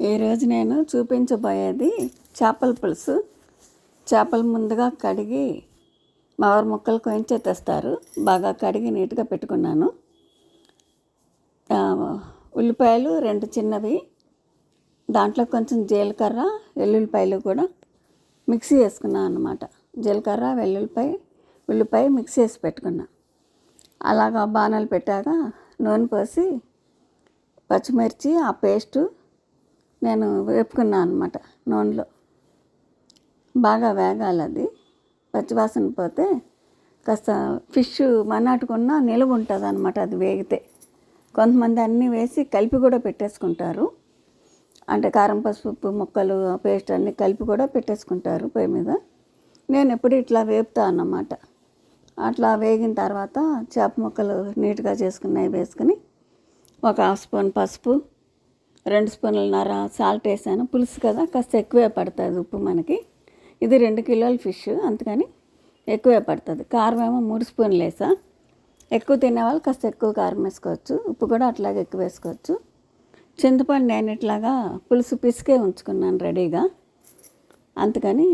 ఈరోజు నేను చూపించబోయేది చేపల పులుసు. చేపలు ముందుగా కడిగి మావారు ముక్కలు కొంచెం తెస్తారు బాగా కడిగి నీట్గా పెట్టుకున్నాను. ఉల్లిపాయలు రెండు చిన్నవి. దాంట్లో కొంచెం జీలకర్ర వెల్లుల్లిపాయలు కూడా మిక్సీ వేసుకున్నాను అనమాట జీలకర్ర వెల్లుల్లిపాయ ఉల్లిపాయ మిక్సీ వేసి పెట్టుకున్నా. అలాగా బాణాలు పెట్టాక నూనె పోసి పచ్చిమిర్చి ఆ పేస్టు నేను వేపుకున్నాను అనమాట నూనెలో. బాగా వేగాలి అది పచ్చివాసన పోతే కాస్త ఫిష్ మనాటుకున్న నిలువ ఉంటుంది అనమాట అది వేగితే. కొంతమంది అన్నీ వేసి కలిపి కూడా పెట్టేసుకుంటారు. అంటే కారం పసుపు ఉప్పు ముక్కలు పేస్ట్ అన్నీ కలిపి కూడా పెట్టేసుకుంటారు పొయ్యి మీద. నేను ఎప్పుడు ఇట్లా వేపుతా అన్నమాట. అట్లా వేగిన తర్వాత చేప ముక్కలు నీట్గా చేసుకున్నవి వేసుకుని ఒక హాఫ్ స్పూన్ పసుపు రెండు స్పూన్లన్నర సాల్ట్ వేసాను. పులుసు కదా కాస్త ఎక్కువే పడుతుంది ఉప్పు మనకి. ఇది రెండు కిలోల ఫిష్ అందుకని ఎక్కువే పడుతుంది. కారం ఏమో మూడు స్పూన్లు వేసా. ఎక్కువ తినేవాళ్ళు కాస్త ఎక్కువ కారం వేసుకోవచ్చు ఉప్పు కూడా అట్లాగే ఎక్కువ వేసుకోవచ్చు. చింతపండు నేను ఇట్లాగా పులుసు పిసికే ఉంచుకున్నాను రెడీగా. అందుకని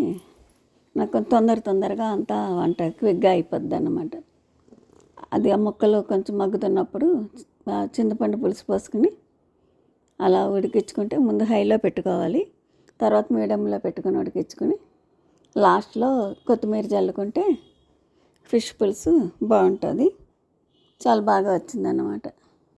నాకు కొంచెం తొందర తొందరగా అంతా వంట క్విక్గా అయిపోద్ది అన్నమాట అది ఆ ముక్కలు కొంచెం మగ్గుతున్నప్పుడు చింతపండు పులుసు పోసుకుని అలా ఉడికించుకుంటే ముందు హైలో పెట్టుకోవాలి. తర్వాత మీడియంలో పెట్టుకుని ఉడికించుకుని లాస్ట్లో కొత్తిమీర చల్లుకుంటే ఫిష్ పులుసు బాగుంటుంది. చాలా బాగా వచ్చిందన్నమాట.